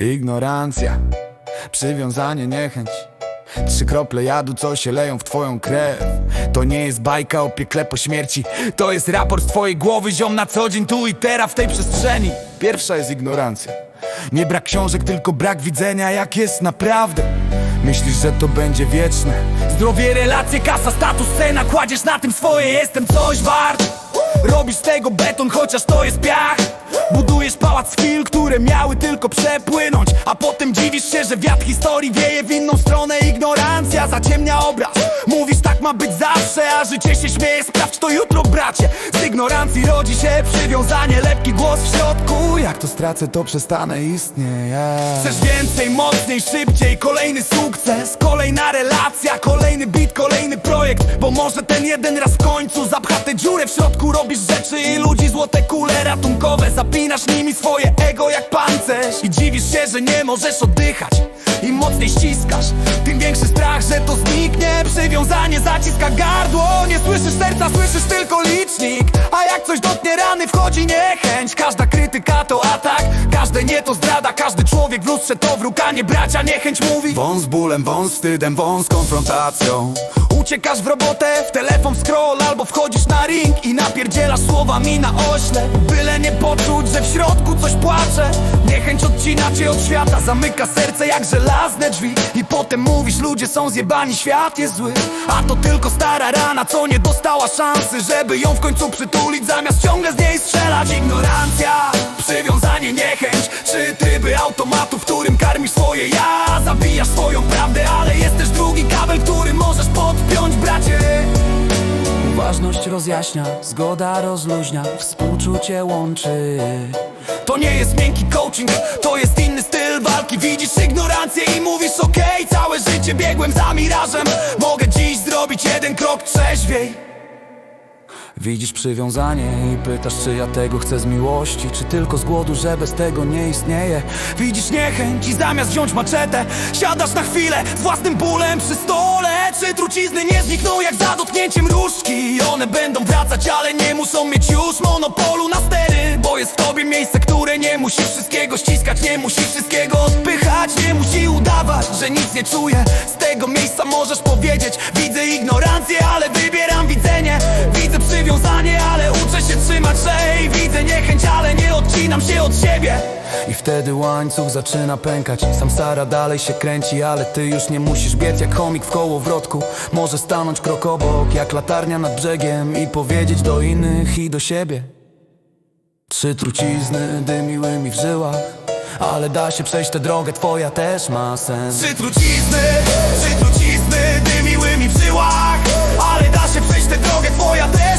Ignorancja, przywiązanie, niechęć. Trzy krople jadu, co się leją w twoją krew. To nie jest bajka o piekle po śmierci. To jest raport z twojej głowy, ziom na co dzień Tu i teraz, w tej przestrzeni. Pierwsza jest ignorancja. Nie brak książek, tylko brak widzenia jak jest naprawdę. Myślisz, że to będzie wieczne? Zdrowie, relacje, kasa, status, cena. Kładziesz na tym swoje, jestem coś wart. Robisz z tego beton, chociaż to jest piach. Budujesz pałac chwil, które miały tylko przepłynąć. A potem dziwisz się, że wiatr historii wieje w inną stronę. Ignorancja zaciemnia obraz. Mówisz tak ma być zawsze, a życie się śmieje. Sprawdź to jutro bracie. Z ignorancji rodzi się przywiązanie. Lepki głos w środku. Jak to stracę to przestanę istnieje Chcesz więcej, mocniej, szybciej Kolejny sukces, kolejna relacja Kolejny beat, kolejny projekt. Bo może ten jeden raz w końcu zapcha tę dziurę w środku Robisz rzeczy i ludzi złote kule ratunkowe. Zapinasz nimi swoje ego jak pancerz. I dziwisz się, że nie możesz oddychać Im mocniej ściskasz, tym większy strach, że to zniknie Przywiązanie zaciska gardło. Nie słyszysz serca, słyszysz tylko A jak coś dotknie rany, wchodzi niechęć. Każda krytyka to atak, każde nie to zdrada. Każdy człowiek w lustrze to wróg, a nie bracia. Niechęć mówi. Wąs bólem, wąs wstydem, wąs konfrontacją Uciekasz w robotę, w telefon scroll Albo wchodzisz na ring i napierdzielasz słowami na ośle. Byle nie poczuć, że w środku coś płacze Niechęć odcina cię od świata Zamyka serce jak żelazne drzwi. I potem mówisz, ludzie są zjebani, świat jest zły. A to tylko stara rana, co nie dostała szansy Żeby ją w końcu przytulić, zamiast ciągle z niej strzelać Ignorancja, przywiązanie, niechęć. Czy tryby automatu, w którym karmisz swoje ja. Zabijasz swoją prawdę, ale jest też drugi kabel, który możesz podpiąć, rozjaśnia, zgoda rozluźnia, współczucie łączy. To nie jest miękki coaching, to jest inny styl walki. Widzisz ignorancję i mówisz okej Całe życie biegłem za mirażem. Mogę dziś zrobić jeden krok trzeźwiej Widzisz przywiązanie i pytasz, czy ja tego chcę z miłości Czy tylko z głodu, że bez tego nie istnieje. Widzisz niechęć i zamiast wziąć maczetę Siadasz na chwilę z własnym bólem przy stole. Czy trucizny nie znikną jak za dotknięciem różdżki? One będą wracać, ale nie muszą mieć już monopolu na stery Bo jest w tobie miejsce, które nie musi wszystkiego ściskać Nie musi wszystkiego odpychać, nie musi udawać, że nic nie czuje Z tego miejsca możesz powiedzieć Widzę ignorancję, ale wybieram widzenie przywiązanie, ale uczę się trzymać lej. Widzę niechęć, ale nie odcinam się od siebie. I wtedy łańcuch zaczyna pękać. Sam Sara dalej się kręci, ale ty już nie musisz biec jak chomik w kołowrotku. Może stanąć krok obok, jak latarnia nad brzegiem I powiedzieć do innych i do siebie. Trzy trucizny dymiły mi w żyłach Ale da się przejść tę drogę, twoja też ma sens. Trzy trucizny, trzy trucizny dymiły mi w żyłach Ale da się przejść tę drogę, twoja też